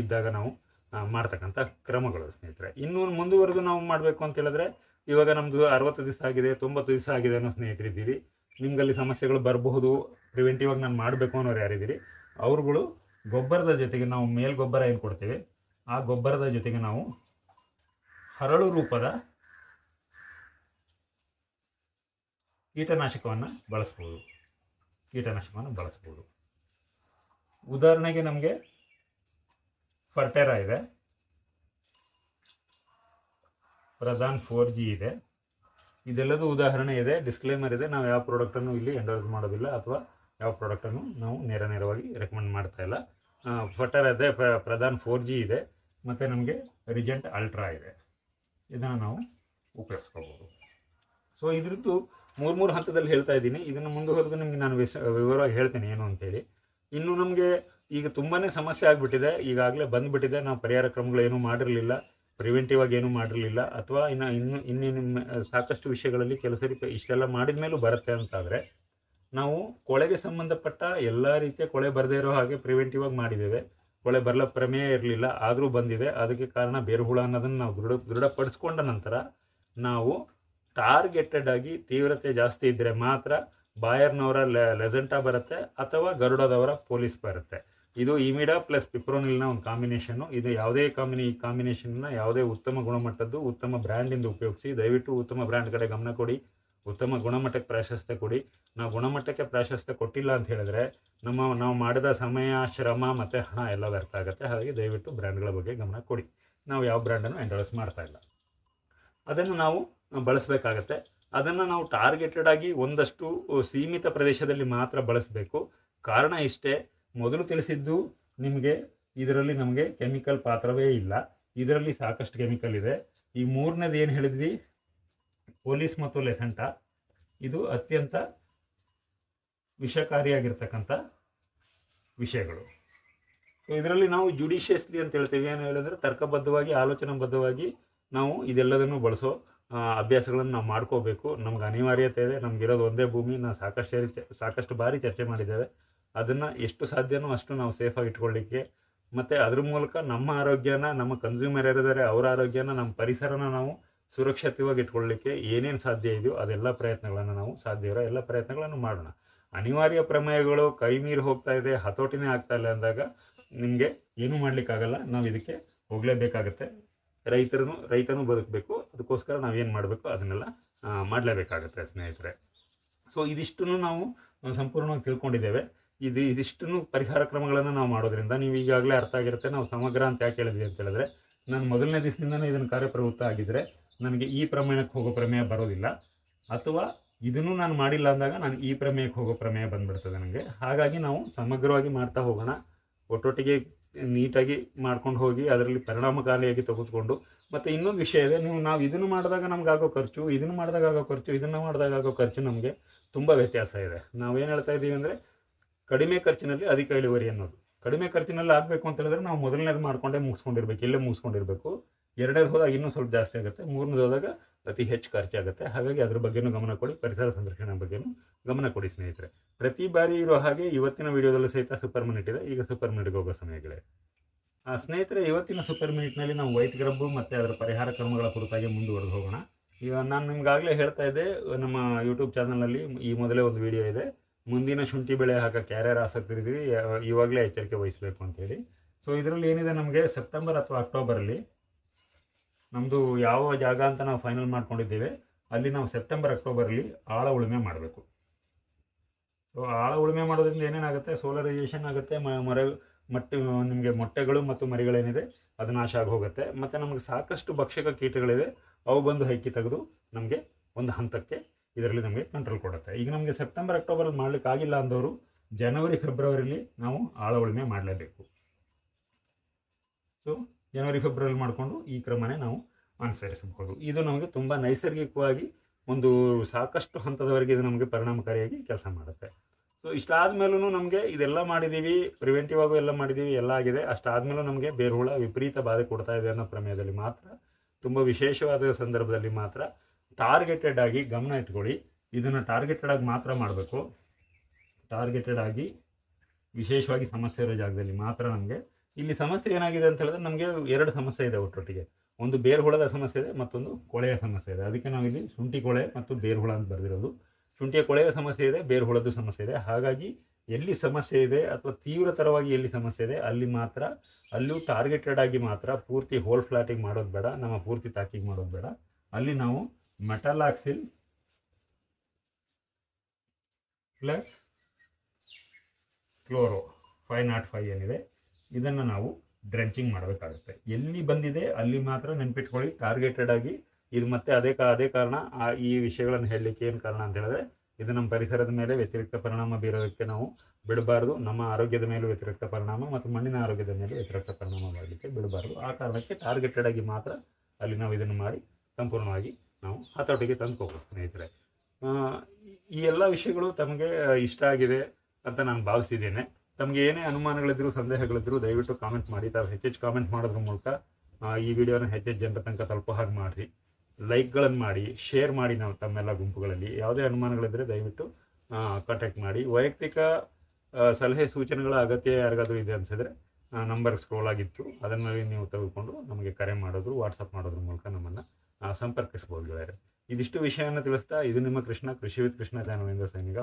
S2: ಇದ್ದಾಗ ನಾವು ಮಾಡ್ತಕ್ಕಂಥ ಕ್ರಮಗಳು ಸ್ನೇಹಿತರೆ. ಇನ್ನು ಮುಂದುವರೆದು ನಾವು ಮಾಡಬೇಕು ಅಂತ ಹೇಳಿದ್ರೆ, ಇವಾಗ ನಮ್ಮದು ಅರವತ್ತು ದಿವಸ ಆಗಿದೆ, ತೊಂಬತ್ತು ದಿವಸ ಆಗಿದೆ ಅನ್ನೋ ಸ್ನೇಹಿತರಿದ್ದೀವಿ ನಿಮ್ಗಲ್ಲಿ ಸಮಸ್ಯೆಗಳು ಬರಬಹುದು ಪ್ರಿವೆಂಟಿವ್ ಆಗಿ ನಾನು ಮಾಡಬೇಕು ಅನ್ನೋರು ಯಾರಿದ್ದೀರಿ, ಅವ್ರುಗಳು ಗೊಬ್ಬರದ ಜೊತೆಗೆ ನಾವು ಮೇಲ್ ಗೊಬ್ಬರ ಏನು ಕೊಡ್ತೀವಿ, ಆ ಗೊಬ್ಬರದ ಜೊತೆಗೆ ನಾವು ಹರಳು ರೂಪದ ಕೀಟನಾಶಕವನ್ನು ಬಳಸ್ಬೋದು. ಕೀಟನಾಶಕವನ್ನು ಬಳಸ್ಬೋದು. ಉದಾಹರಣೆಗೆ ನಮಗೆ ಫರ್ಟೆರಾ ಇದೆ. ಪ್ರಧಾನ್ ಫೋರ್ ಜಿ ಇದೆ. ಇದೆಲ್ಲದೂ ಉದಾಹರಣೆ ಇದೆ ಡಿಸ್ಕ್ಲೇಮರ್ ಇದೆ. ನಾವು ಯಾವ ಪ್ರಾಡಕ್ಟನ್ನು ಇಲ್ಲಿ ಎಂಡೋರ್ಸ್ ಮಾಡೋದಿಲ್ಲ ಅಥವಾ ಯಾವ ಪ್ರಾಡಕ್ಟನ್ನು ನಾವು ನೇರ ನೇರವಾಗಿ ರೆಕಮೆಂಡ್ ಮಾಡ್ತಾ ಇಲ್ಲ. ಫಟರ್ ಇದೆ ಪ್ರ- ಪ್ರಧಾನ್ ಫೋರ್ ಜಿ ಇದೆ. ಮತ್ತು ನಮಗೆ ರಿಜೆಂಟ್ ಅಲ್ಟ್ರಾ ಇದೆ. ಇದನ್ನು ನಾವು ಉಪಯೋಗಿಸ್ಕೋಬೋದು. ಸೊ ಇದ್ರದ್ದು ಮೂರು ಮೂರು ಹಂತದಲ್ಲಿ ಹೇಳ್ತಾ ಇದ್ದೀನಿ. ಇದನ್ನು ಮುಂದುವರೆದು ನಿಮಗೆ ನಾನು ವಿವರವಾಗಿ ಹೇಳ್ತೀನಿ ಏನು ಅಂತೇಳಿ. ಇನ್ನು ನಮಗೆ ಈಗ ತುಂಬಾ ಸಮಸ್ಯೆ ಆಗಿಬಿಟ್ಟಿದೆ. ಈಗಾಗಲೇ ಬಂದುಬಿಟ್ಟಿದೆ. ನಾವು ಪರಿಹಾರ ಕ್ರಮಗಳು ಏನೂ ಮಾಡಿರಲಿಲ್ಲ. ಪ್ರಿವೆಂಟಿವ್ ಆಗಿ ಏನೂ ಮಾಡಿರಲಿಲ್ಲ. ಅಥವಾ ಇನ್ನು ಇನ್ನು ಇನ್ನೇನು ಸಾಕಷ್ಟು ವಿಷಯಗಳಲ್ಲಿ ಕೆಲವು ಸರಿ ಇಷ್ಟೆಲ್ಲ ಮಾಡಿದ ಮೇಲೂ ಬರುತ್ತೆ ಅಂತಾದರೆ, ನಾವು ಕೊಳೆಗೆ ಸಂಬಂಧಪಟ್ಟ ಎಲ್ಲ ರೀತಿಯ ಕೊಳೆ ಬರದೇ ಇರೋ ಹಾಗೆ ಪ್ರಿವೆಂಟಿವ್ ಆಗಿ ಮಾಡಿದ್ದೇವೆ. ಕೊಳೆ ಬರಲ ಪ್ರಮೇಯ ಇರಲಿಲ್ಲ. ಆದರೂ ಬಂದಿದೆ. ಅದಕ್ಕೆ ಕಾರಣ ಬೇರುಹುಳ ಅನ್ನೋದನ್ನು ನಾವು ದೃಢ, ದೃಢಪಡಿಸ್ಕೊಂಡ ನಂತರ ನಾವು ಟಾರ್ಗೆಟೆಡ್ ಆಗಿ ತೀವ್ರತೆ ಜಾಸ್ತಿ ಇದ್ದರೆ ಮಾತ್ರ ಬಾಯರ್ನವರ ಲೆಜೆಂಟಾ ಬರುತ್ತೆ. ಅಥವಾ ಗರುಡದವರ ಪೊಲೀಸ್ ಬರುತ್ತೆ. ಇದು ಇಮಿಡಾ ಪ್ಲಸ್ ಪಿಪ್ರೋನಿಲ್ನ ಒಂದು ಕಾಂಬಿನೇಷನ್ನು ಇದು ಯಾವುದೇ ಕಾಂಬಿನಿ ಕಾಂಬಿನೇಷನ್ನ ಯಾವುದೇ ಉತ್ತಮ ಗುಣಮಟ್ಟದ್ದು, ಉತ್ತಮ ಬ್ರ್ಯಾಂಡಿಂದ ಉಪಯೋಗಿಸಿ, ದಯವಿಟ್ಟು ಉತ್ತಮ ಬ್ರ್ಯಾಂಡ್ ಕಡೆ ಗಮನ ಕೊಡಿ, ಉತ್ತಮ ಗುಣಮಟ್ಟಕ್ಕೆ ಪ್ರಾಶಸ್ತ್ಯ ಕೊಡಿ. ನಾವು ಗುಣಮಟ್ಟಕ್ಕೆ ಪ್ರಾಶಸ್ತ್ಯ ಕೊಟ್ಟಿಲ್ಲ ಅಂತ ಹೇಳಿದ್ರೆ, ನಮ್ಮ, ನಾವು ಮಾಡಿದ ಸಮಯ, ಶ್ರಮ ಮತ್ತು ಹಣ ಎಲ್ಲ ವ್ಯರ್ಥ ಆಗುತ್ತೆ. ಹಾಗಾಗಿ ದಯವಿಟ್ಟು ಬ್ರ್ಯಾಂಡ್ಗಳ ಬಗ್ಗೆ ಗಮನ ಕೊಡಿ. ನಾವು ಯಾವ ಬ್ರ್ಯಾಂಡನ್ನು ಎಂಡೋರ್ಸ್ ಮಾಡ್ತಾ ಇಲ್ಲ. ಅದನ್ನು ನಾವು ಬಳಸಬೇಕಾಗತ್ತೆ. ಅದನ್ನು ನಾವು ಟಾರ್ಗೆಟೆಡ್ ಆಗಿ ಒಂದಷ್ಟು ಸೀಮಿತ ಪ್ರದೇಶದಲ್ಲಿ ಮಾತ್ರ ಬಳಸಬೇಕು. ಕಾರಣ ಇಷ್ಟೇ ಮೊದಲು ತಿಳಿಸಿದ್ದು ನಿಮಗೆ, ಇದರಲ್ಲಿ ನಮಗೆ ಕೆಮಿಕಲ್ ಪಾತ್ರವೇ ಇಲ್ಲ. ಇದರಲ್ಲಿ ಸಾಕಷ್ಟು ಕೆಮಿಕಲ್ ಇದೆ. ಈ ಮೂರನೇದು ಏನು ಹೇಳಿದ್ವಿ? ಪೊಲೀಸ್ ಮತ್ತು ಲೆಸೆಂಟ. ಇದು ಅತ್ಯಂತ ವಿಷಕಾರಿಯಾಗಿರ್ತಕ್ಕಂಥ ವಿಷಯಗಳು. ಇದರಲ್ಲಿ ನಾವು ಜುಡಿಷಿಯಸ್ಲಿ ಅಂತ ಹೇಳ್ತೀವಿ. ಏನು ಹೇಳಿದ್ರೆ ತರ್ಕಬದ್ಧವಾಗಿ, ಆಲೋಚನಾಬದ್ಧವಾಗಿ ನಾವು ಇದೆಲ್ಲದನ್ನು ಬಳಸೋ ಅಭ್ಯಾಸಗಳನ್ನು ನಾವು ಮಾಡ್ಕೋಬೇಕು. ನಮ್ಗೆ ಅನಿವಾರ್ಯತೆ ಇದೆ. ನಮಗಿರೋದು ಒಂದೇ ಭೂಮಿ. ನಾವು ಸಾಕಷ್ಟು ಸಾಕಷ್ಟು ಬಾರಿ ಚರ್ಚೆ ಮಾಡಿದ್ದೇವೆ. ಅದನ್ನು ಎಷ್ಟು ಸಾಧ್ಯನೋ ಅಷ್ಟು ನಾವು ಸೇಫಾಗಿ ಇಟ್ಕೊಳ್ಳಿಕ್ಕೆ. ಮತ್ತು ಅದ್ರ ಮೂಲಕ ನಮ್ಮ ಆರೋಗ್ಯನ, ನಮ್ಮ ಕನ್ಸ್ಯೂಮರ್ ಯಾರಿದ್ದಾರೆ ಅವರ ಆರೋಗ್ಯನ, ನಮ್ಮ ಪರಿಸರನ ನಾವು ಸುರಕ್ಷಿತವಾಗಿ ಇಟ್ಕೊಳ್ಳಿಕ್ಕೆ ಏನೇನು ಸಾಧ್ಯ ಇದೆಯೋ ಅದೆಲ್ಲ ಪ್ರಯತ್ನಗಳನ್ನು ನಾವು ಸಾಧ್ಯ ಇರೋ ಎಲ್ಲ ಪ್ರಯತ್ನಗಳನ್ನು ಮಾಡೋಣ. ಅನಿವಾರ್ಯ ಪ್ರಮೇಯಗಳು ಕೈ ಮೀರಿ ಹೋಗ್ತಾ ಇದೆ, ಹತೋಟಿನೇ ಆಗ್ತಾ ಇಲ್ಲ ಅಂದಾಗ ನಿಮಗೆ ಏನೂ ಮಾಡಲಿಕ್ಕಾಗಲ್ಲ, ನಾವು ಇದಕ್ಕೆ ಹೋಗಲೇಬೇಕಾಗತ್ತೆ. ರೈತರನು ರೈತನೂ ಬದುಕಬೇಕು, ಅದಕ್ಕೋಸ್ಕರ ನಾವೇನು ಮಾಡಬೇಕು ಅದನ್ನೆಲ್ಲ ಮಾಡಲೇಬೇಕಾಗತ್ತೆ ಸ್ನೇಹಿತರೆ. ಸೊ ಇದಿಷ್ಟು ನಾವು ಸಂಪೂರ್ಣವಾಗಿ ತಿಳ್ಕೊಂಡಿದ್ದೇವೆ. ಇದು ಇದಿಷ್ಟು ಪರಿಹಾರ ಕ್ರಮಗಳನ್ನು ನಾವು ಮಾಡೋದ್ರಿಂದ ನೀವು ಈಗಾಗಲೇ ಅರ್ಥ ಆಗಿರುತ್ತೆ. ನಾವು ಸಮಗ್ರ ಅಂತ ಯಾಕೆ ಹೇಳಿದ್ವಿ ಅಂತ ಹೇಳಿದ್ರೆ ನಾನು ಮೊದಲನೇ ದಿವಸದಿಂದನೇ ಇದನ್ನು ಕಾರ್ಯಪ್ರವೃತ್ತ ಆಗಿದ್ದರೆ ನನಗೆ ಈ ಪ್ರಮೇಯಕ್ಕೆ ಹೋಗೋ ಪ್ರಮೇಯ ಬರೋದಿಲ್ಲ. ಅಥವಾ ಇದನ್ನು ನಾನು ಮಾಡಿಲ್ಲ ಅಂದಾಗ ನಾನು ಈ ಪ್ರಮೇಯಕ್ಕೆ ಹೋಗೋ ಪ್ರಮೇಯ ಬಂದ್ಬಿಡ್ತದೆ ನನಗೆ. ಹಾಗಾಗಿ ನಾವು ಸಮಗ್ರವಾಗಿ ಮಾಡ್ತಾ ಹೋಗೋಣ. ಒಟ್ಟೊಟ್ಟಿಗೆ ನೀಟಾಗಿ ಮಾಡ್ಕೊಂಡು ಹೋಗಿ ಅದರಲ್ಲಿ ಪರಿಣಾಮಕಾರಿಯಾಗಿ ತೆಗೆದುಕೊಂಡು, ಮತ್ತು ಇನ್ನೊಂದು ವಿಷಯ ಇದೆ. ನೀವು ನಾವು ಇದನ್ನು ಮಾಡಿದಾಗ ನಮಗಾಗೋ ಖರ್ಚು, ಇದನ್ನು ಮಾಡಿದಾಗ ಆಗೋ ಖರ್ಚು, ಇದನ್ನು ಮಾಡಿದಾಗ ಆಗೋ ಖರ್ಚು ನಮಗೆ ತುಂಬ ವ್ಯತ್ಯಾಸ ಇದೆ. ನಾವೇನು ಹೇಳ್ತಾ ಇದ್ದೀವಿ ಅಂದರೆ ಕಡಿಮೆ ಖರ್ಚಿನಲ್ಲಿ ಅಧಿಕ ಇಳುವರಿ ಅನ್ನೋದು. ಕಡಿಮೆ ಖರ್ಚಿನಲ್ಲಿ ಆಗಬೇಕು ಅಂತ ಹೇಳಿದ್ರೆ ನಾವು ಮೊದಲನೇದು ಮಾಡ್ಕೊಂಡೇ ಮುಗಿಸ್ಕೊಂಡಿರ್ಬೇಕು ಇಲ್ಲೇ ಮುಗಿಸ್ಕೊಂಡಿರ್ಬೇಕು. ಎರಡನೇದು ಹೋದಾಗ ಇನ್ನೂ ಸ್ವಲ್ಪ ಜಾಸ್ತಿ ಆಗುತ್ತೆ. ಮೂರನೇದು ಹೋದಾಗ ಅತಿ ಹೆಚ್ಚು ಖರ್ಚಾಗುತ್ತೆ ಹಾಗಾಗಿ ಅದ್ರ ಬಗ್ಗೆನೂ ಗಮನ ಕೊಡಿ ಪರಿಸರ ಸಂರಕ್ಷಣೆ ಬಗ್ಗೆನೂ ಗಮನ ಕೊಡಿ ಸ್ನೇಹಿತರೆ. ಪ್ರತಿ ಬಾರಿ ಇರೋ ಹಾಗೆ ಇವತ್ತಿನ ವಿಡಿಯೋದಲ್ಲೂ ಸಹಿತ ಸೂಪರ್ ಮಿನಿಟ್ ಇದೆ. ಈಗ ಸೂಪರ್ ಮಿನಿಟ್ಗೆ ಹೋಗೋ ಸಮಯಗಳೇ ಆ, ಸ್ನೇಹಿತರೆ ಇವತ್ತಿನ ಸೂಪರ್ ಮಿನಿಟ್ನಲ್ಲಿ ನಾವು ವೈಟ್ ಗ್ರಬ್ಬು ಮತ್ತು ಅದರ ಪರಿಹಾರ ಕ್ರಮಗಳ ಕುರಿತಾಗಿ ಮುಂದುವರೆದು ಹೋಗೋಣ. ಈಗ ನಾನು ನಿಮ್ಗಾಗಲೇ ಹೇಳ್ತಾ ಇದ್ದೆ ನಮ್ಮ ಯೂಟ್ಯೂಬ್ ಚಾನಲಲ್ಲಿ ಈ ಮೊದಲೇ ಒಂದು ವಿಡಿಯೋ ಇದೆ. ಮುಂದಿನ ಶುಂಠಿ ಬೆಳೆ ಹಾಕಕ್ಕೆ ಯಾರ್ಯಾರು ಆಸಕ್ತಿ ಇದ್ದೀವಿ ಇವಾಗಲೇ ಎಚ್ಚರಿಕೆ ವಹಿಸಬೇಕು ಅಂತೇಳಿ ಸೊ ಇದರಲ್ಲಿ ಏನಿದೆ ನಮಗೆ ಸೆಪ್ಟೆಂಬರ್ ಅಥವಾ ಅಕ್ಟೋಬರಲ್ಲಿ ನಮ್ಮದು ಯಾವ ಜಾಗ ಅಂತ ನಾವು ಫೈನಲ್ ಮಾಡ್ಕೊಂಡಿದ್ದೇವೆ, ಅಲ್ಲಿ ನಾವು ಸೆಪ್ಟೆಂಬರ್ ಅಕ್ಟೋಬರಲ್ಲಿ ಆಳ ಉಳುಮೆ ಮಾಡಬೇಕು. ಸೊ ಆಳ ಉಳುಮೆ ಮಾಡೋದ್ರಿಂದ ಏನೇನಾಗುತ್ತೆ? ಸೋಲರೈಸೇಷನ್ ಆಗುತ್ತೆ ಮರ, ಮೊಟ್ಟೆ ನಿಮಗೆ ಮೊಟ್ಟೆಗಳು ಮತ್ತು ಮರಿಗಳೇನಿದೆ, ಅದು ನಾಶ ಆಗಿ ಹೋಗುತ್ತೆ ಮತ್ತು ನಮಗೆ ಸಾಕಷ್ಟು ಭಕ್ಷಕ ಕೀಟಗಳಿದೆ, ಅವು ಬಂದು ಹೈಕಿ ತೆಗೆದು ನಮಗೆ ಒಂದು ಹಂತಕ್ಕೆ ಇದರಲ್ಲಿ ನಮಗೆ ಕಂಟ್ರೋಲ್ ಕೊಡುತ್ತೆ. ಈಗ ನಮಗೆ ಸೆಪ್ಟೆಂಬರ್ ಅಕ್ಟೋಬರಲ್ಲಿ ಮಾಡ್ಲಿಕ್ಕೆ ಆಗಿಲ್ಲ ಅಂದವರು ಜನವರಿ ಫೆಬ್ರವರಿಲಿ ನಾವು ಆಳ ಉಳುಮೆ ಮಾಡಲೇಬೇಕು. ಸೊ ಜನವರಿ ಫೆಬ್ರವರಿ ಮಾಡಿಕೊಂಡು ಈ ಕ್ರಮನೇ ನಾವು ಅನುಸರಿಸಬಹುದು. ಇದು ನಮಗೆ ತುಂಬ ನೈಸರ್ಗಿಕವಾಗಿ ಒಂದು ಸಾಕಷ್ಟು ಹಂತದವರೆಗೆ ಇದು ನಮಗೆ ಪರಿಣಾಮಕಾರಿಯಾಗಿ ಕೆಲಸ ಮಾಡುತ್ತೆ. ಸೊ ಇಷ್ಟಾದ್ಮೇಲೂ ನಮಗೆ ಇದೆಲ್ಲ ಮಾಡಿದ್ದೀವಿ ಪ್ರಿವೆಂಟಿವ್ ಆಗು ಎಲ್ಲ ಮಾಡಿದ್ದೀವಿ ಎಲ್ಲ ಆಗಿದೆ. ಅಷ್ಟಾದ್ಮೇಲೂ ನಮಗೆ ಬೇರುಹುಳ ವಿಪರೀತ ಬಾಧೆ ಕೊಡ್ತಾ ಇದೆ ಅನ್ನೋ ಪ್ರಮೇಯದಲ್ಲಿ ಮಾತ್ರ, ತುಂಬ ವಿಶೇಷವಾದ ಸಂದರ್ಭದಲ್ಲಿ ಮಾತ್ರ ಟಾರ್ಗೆಟೆಡ್ ಆಗಿ ಗಮನ ಇಟ್ಕೊಳ್ಳಿ. ಇದನ್ನು ಟಾರ್ಗೆಟೆಡ್ ಆಗಿ ಮಾತ್ರ ಮಾಡಬೇಕು. ಟಾರ್ಗೆಟೆಡ್ ಆಗಿ ವಿಶೇಷವಾಗಿ ಸಮಸ್ಯೆ ಇರೋ ಜಾಗದಲ್ಲಿ ಮಾತ್ರ ನಮಗೆ. ಇಲ್ಲಿ ಸಮಸ್ಯೆ ಏನಾಗಿದೆ ಅಂತ ಹೇಳಿದ್ರೆ ನಮಗೆ ಎರಡು ಸಮಸ್ಯೆ ಇದೆ ಒಟ್ಟೊಟ್ಟಿಗೆ. ಒಂದು ಬೇರುಹುಳದ ಸಮಸ್ಯೆ ಇದೆ, ಮತ್ತೊಂದು ಕೊಳೆಯ ಸಮಸ್ಯೆ ಇದೆ. ಅದಕ್ಕೆ ನಾವಿಲ್ಲಿ ಶುಂಠಿ ಕೊಳೆ ಮತ್ತು ಬೇರುಹುಳ ಅಂತ ಬರೆದಿರೋದು. ಶುಂಠಿಯ ಕೊಳೆಯ ಸಮಸ್ಯೆ ಇದೆ, ಬೇರುಹುಳದ್ದು ಸಮಸ್ಯೆ ಇದೆ. ಹಾಗಾಗಿ ಎಲ್ಲಿ ಸಮಸ್ಯೆ ಇದೆ ಅಥವಾ ತೀವ್ರತರವಾಗಿ ಎಲ್ಲಿ ಸಮಸ್ಯೆ ಇದೆ, ಅಲ್ಲಿ ಮಾತ್ರ, ಅಲ್ಲೂ ಟಾರ್ಗೆಟೆಡ್ ಆಗಿ ಮಾತ್ರ ಪೂರ್ತಿ ಹೋಲ್ ಫ್ಲಾಟಿಗೆ ಮಾಡೋದು ಬೇಡ, ನಮ್ಮ ಪೂರ್ತಿ ತಾಕಿಗೆ ಮಾಡೋದು ಬೇಡ. ಅಲ್ಲಿ ನಾವು metalaxyl plus chloro five not five ಏನಿದೆ, ಇದನ್ನು ನಾವು ಡ್ರೆಂಚಿಂಗ್ ಮಾಡಬೇಕಾಗುತ್ತೆ. ಎಲ್ಲಿ ಬಂದಿದೆ ಅಲ್ಲಿ ಮಾತ್ರ ನೆನ್ಪಿಟ್ಕೊಳ್ಳಿ ಟಾರ್ಗೆಟೆಡ್ ಆಗಿ ಇದು ಮತ್ತೆ ಅದೇ ಕಾ, ಅದೇ ಕಾರಣ ಆ ಈ ವಿಷಯಗಳನ್ನು ಹೇಳಲಿಕ್ಕೆ ಏನು ಕಾರಣ ಅಂತ ಹೇಳಿದ್ರೆ, ಇದು ನಮ್ಮ ಪರಿಸರದ ಮೇಲೆ ವ್ಯತಿರಿಕ್ತ ಪರಿಣಾಮ ಬೀರೋದಕ್ಕೆ ನಾವು ಬಿಡಬಾರ್ದು, ನಮ್ಮ ಆರೋಗ್ಯದ ಮೇಲೂ ವ್ಯತಿರಿಕ್ತ ಪರಿಣಾಮ ಮತ್ತು ಮಣ್ಣಿನ ಆರೋಗ್ಯದ ಮೇಲೆ ವ್ಯತಿರಿಕ್ತ ಪರಿಣಾಮ ಮಾಡಲಿಕ್ಕೆ ಬಿಡಬಾರ್ದು. ಆ ಕಾರಣಕ್ಕೆ ಟಾರ್ಗೆಟೆಡ್ ಆಗಿ ಮಾತ್ರ ಅಲ್ಲಿ ನಾವು ಇದನ್ನು ಮಾಡಿ ಸಂಪೂರ್ಣವಾಗಿ ನಾವು ಹತೋಟಿಗೆ ತಂದ್ಕೋಬೋದು ಸ್ನೇಹಿತರೆ. ಈ ಎಲ್ಲ ವಿಷಯಗಳು ತಮಗೆ ಇಷ್ಟ ಆಗಿದೆ ಅಂತ ನಾನು ಭಾವಿಸಿದ್ದೇನೆ. ತಮಗೆ ಏನೇ ಅನುಮಾನಗಳಿದ್ರು, ಸಂದೇಹಗಳಿದ್ರು ದಯವಿಟ್ಟು ಕಾಮೆಂಟ್ ಮಾಡಿ. ತಾವು ಹೆಚ್ಚೆಚ್ಚು ಕಾಮೆಂಟ್ ಮಾಡೋದ್ರ ಮೂಲಕ ಈ ವಿಡಿಯೋನ ಹೆಚ್ಚೆಚ್ಚು ಜನರ ತನಕ ತಲುಪೋ ಹಾಗೆ ಮಾಡಿರಿ. ಲೈಕ್ಗಳನ್ನು ಮಾಡಿ ಶೇರ್ ಮಾಡಿ ನಾವು ತಮ್ಮೆಲ್ಲ ಗುಂಪುಗಳಲ್ಲಿ. ಯಾವುದೇ ಅನುಮಾನಗಳಿದ್ದರೆ ದಯವಿಟ್ಟು ಕಾಂಟ್ಯಾಕ್ಟ್ ಮಾಡಿ. ವೈಯಕ್ತಿಕ ಸಲಹೆ ಸೂಚನೆಗಳ ಅಗತ್ಯ ಯಾರಿಗಾದ್ರೂ ಇದೆ ಅನಿಸಿದ್ರೆ ನಂಬರ್ ಸ್ಕ್ರೋಲ್ ಆಗಿತ್ತು. ಅದನ್ನು ನೀವು ತೆಗೆದುಕೊಂಡು ನಮಗೆ ಕರೆ ಮಾಡೋದು ವಾಟ್ಸಪ್ ಮಾಡೋದ್ರ ಮೂಲಕ ನಮ್ಮನ್ನು ಸಂಪರ್ಕಿಸ್ಬೋದು ಗೆಳೆಯರೆ. ಇದಿಷ್ಟು ವಿಷಯವನ್ನು ತಿಳಿಸ್ತಾ ಇದು ನಿಮ್ಮ ಕೃಷ್ಣ ಕೃಷಿ ವಿತ್ ಕೃಷ್ಣ ಚಾನಲಿಂದ ಸೈನಿಗ.